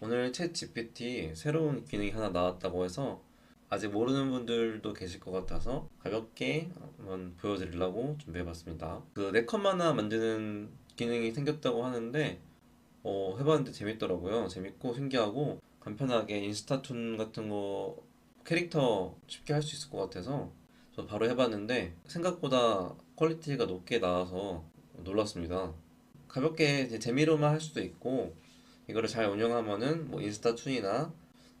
오늘 챗 GPT 새로운 기능이 하나 나왔다고 해서 아직 모르는 분들도 계실 것 같아서 가볍게 한번 보여드리려고 준비해봤습니다. 그 네컷 만화 만드는 기능이 생겼다고 하는데 어, 해봤는데 재밌더라고요. 재밌고 신기하고 간편하게 인스타툰 같은 거 캐릭터 쉽게 할 수 있을 것 같아서 저 바로 해봤는데 생각보다 퀄리티가 높게 나와서 놀랐습니다. 가볍게 재미로만 할 수도 있고 이거를 잘 운영하면은 뭐 인스타툰이나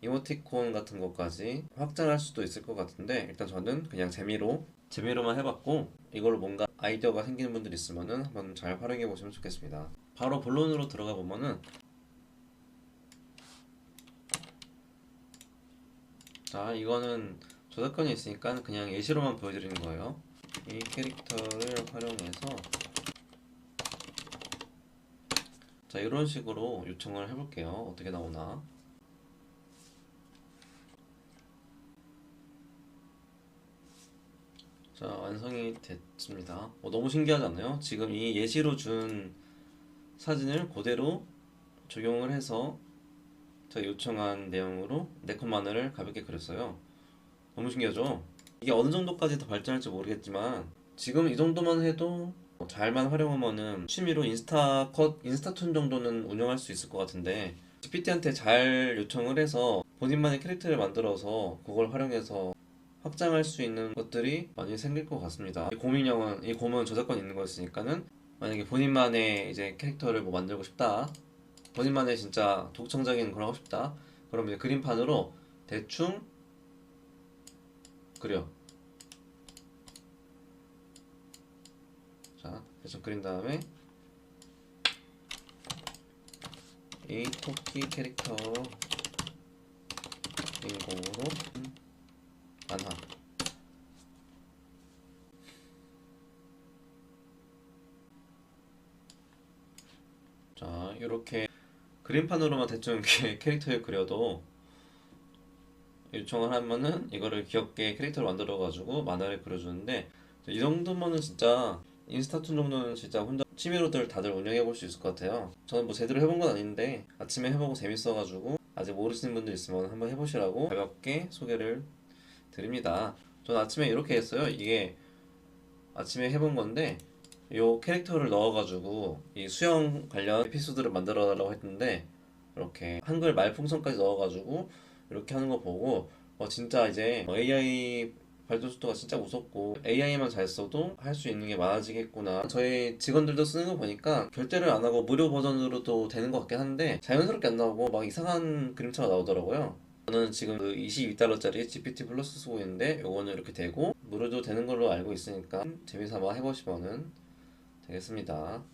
이모티콘 같은 것까지 확장할 수도 있을 것 같은데 일단 저는 그냥 재미로 재미로만 해봤고 이걸로 뭔가 아이디어가 생기는 분들 있으면은 한번 잘 활용해 보시면 좋겠습니다. 바로 본론으로 들어가 보면은 자 이거는 저작권이 있으니까 그냥 예시로만 보여드리는 거예요. 이 캐릭터를 활용해서 자 이런 식으로 요청을 해볼게요. 어떻게 나오나. 자 완성이 됐습니다. 어, 너무 신기하지 않나요? 지금 이 예시로 준 사진을 그대로 적용을 해서 제가 요청한 내용으로 네컷 마늘을 가볍게 그렸어요. 너무 신기하죠? 이게 어느 정도까지 더 발전할지 모르겠지만 지금 이 정도만 해도 잘만 활용하면은 취미로 인스타 컷, 인스타툰 정도는 운영할 수 있을 것 같은데 GPT한테 잘 요청을 해서 본인만의 캐릭터를 만들어서 그걸 활용해서 확장할 수 있는 것들이 많이 생길 것 같습니다. 이 곰인형은 이 곰은 저작권 있는 거였으니까는 만약에 본인만의 이제 캐릭터를 뭐 만들고 싶다, 본인만의 진짜 독창적인 걸 하고 싶다, 그러면 그림판으로 대충 그려. 자, 대충 그린 다음에 이 토끼 캐릭터 주인공으로 만화. 자, 이렇게 그림판으로만 대충 캐릭터를 그려도 요청을 하면은 이거를 귀엽게 캐릭터를 만들어 가지고 만화를 그려주는데 이 정도면은 진짜 인스타툰 정도는 진짜 혼자 취미로들 다들 운영해 볼 수 있을 것 같아요. 저는 뭐 제대로 해본 건 아닌데 아침에 해보고 재밌어가지고 아직 모르시는 분들 있으면 한번 해보시라고 가볍게 소개를 드립니다. 저는 아침에 이렇게 했어요. 이게 아침에 해본 건데 요 캐릭터를 넣어가지고 이 수영 관련 에피소드를 만들어 달라고 했는데 이렇게 한글 말풍선까지 넣어가지고 이렇게 하는 거 보고 어 진짜 이제 AI 발전 속도가 진짜 무섭고 AI만 잘 써도 할 수 있는 게 많아지겠구나. 저희 직원들도 쓰는 거 보니까 결제를 안 하고 무료 버전으로도 되는 것 같긴 한데 자연스럽게 안 나오고 막 이상한 그림체가 나오더라고요. 저는 지금 그 22달러짜리 GPT 플러스 쓰고 있는데 요거는 이렇게 되고 무료도 되는 걸로 알고 있으니까 재미삼아 해보시면은 되겠습니다.